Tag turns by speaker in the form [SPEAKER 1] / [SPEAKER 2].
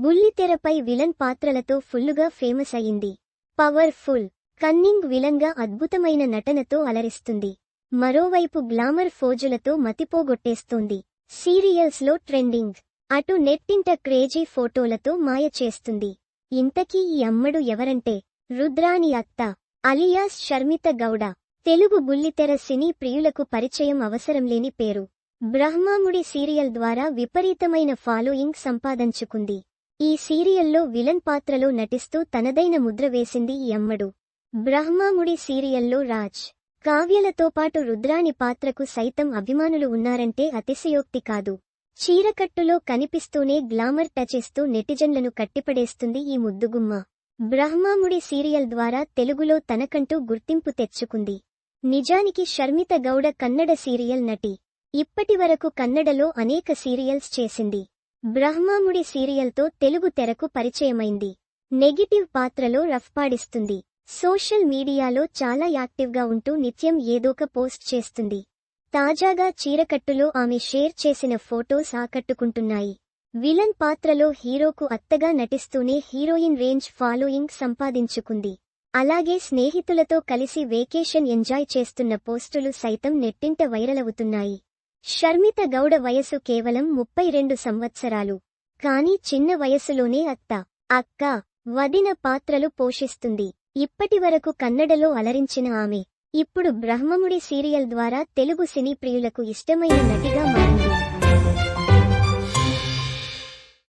[SPEAKER 1] బుల్లితెరపై villain పాత్రలతో ఫుల్లుగా famous అయింది. పవర్ఫుల్ కన్నింగ్ విలన్గా అద్భుతమైన నటనతో అలరిస్తుంది. మరోవైపు గ్లామర్ ఫోజులతో మతిపోగొట్టేస్తోంది. సీరియల్స్లో ట్రెండింగ్ అటు నెట్టింట క్రేజీ ఫోటోలతో మాయ చేస్తుంది. ఇంతకీ ఈ అమ్మడు ఎవరంటే? రుద్రాని అత్త అలియాస్ షర్మిత గౌడ. తెలుగు బుల్లితెర సినీ ప్రియులకు పరిచయం అవసరం లేని పేరు. బ్రహ్మాముడి సీరియల్ ద్వారా విపరీతమైన ఫాలోయింగ్ సంపాదించుకుంది. ఈ సీరియల్లో విలన్ పాత్రలో నటిస్తూ తనదైన ముద్ర వేసింది ఈ అమ్మడు. బ్రహ్మాముడి సీరియల్లో రాజ్. కావ్యలతో పాటు రుద్రాని పాత్రకు సైతం అభిమానులు ఉన్నారంటే అతిశయోక్తి కాదు. చీరకట్టులో కనిపిస్తూనే గ్లామర్ టచిస్తూ నెటిజన్లను కట్టిపడేస్తుంది ఈ ముద్దుగుమ్మ. బ్రహ్మాముడి సీరియల్ ద్వారా తెలుగులో తనకంటూ గుర్తింపు తెచ్చుకుంది. నిజానికి షర్మిత గౌడ కన్నడ సీరియల్ నటి. ఇప్పటివరకు కన్నడలో అనేక సీరియల్స్ చేసింది. బ్రహ్మాముడి సీరియల్తో తెలుగు తెరకు పరిచయమైంది. నెగిటివ్ పాత్రలో రఫ్పాడిస్తుంది సోషల్ మీడియాలో చాలా యాక్టివ్గా ఉంటూ నిత్యం ఏదోక పోస్ట్ చేస్తుంది. తాజాగా చీరకట్టులో ఆమె షేర్ చేసిన ఫోటోస్ ఆకట్టుకుంటున్నాయి. విలన్ పాత్రలో హీరోకు అత్తగా నటిస్తూనే హీరోయిన్ రేంజ్ ఫాలోయింగ్ సంపాదించుకుంది. అలాగే స్నేహితులతో కలిసి వేకేషన్ ఎంజాయ్ చేస్తున్న పోస్టులు సైతం నెట్టింట వైరలవుతున్నాయి. షర్మిత గౌడ వయసు కేవలం ముప్పై రెండు సంవత్సరాలు. కాని చిన్న వయసులోనే అత్త అక్క వదిన పాత్రలు పోషిస్తుంది. ఇప్పటివరకు కన్నడలో అలరించిన ఆమె. ఇప్పుడు బ్రహ్మముడి సీరియల్ ద్వారా తెలుగు సినీ ప్రియులకు ఇష్టమైన నటిగా మారింది.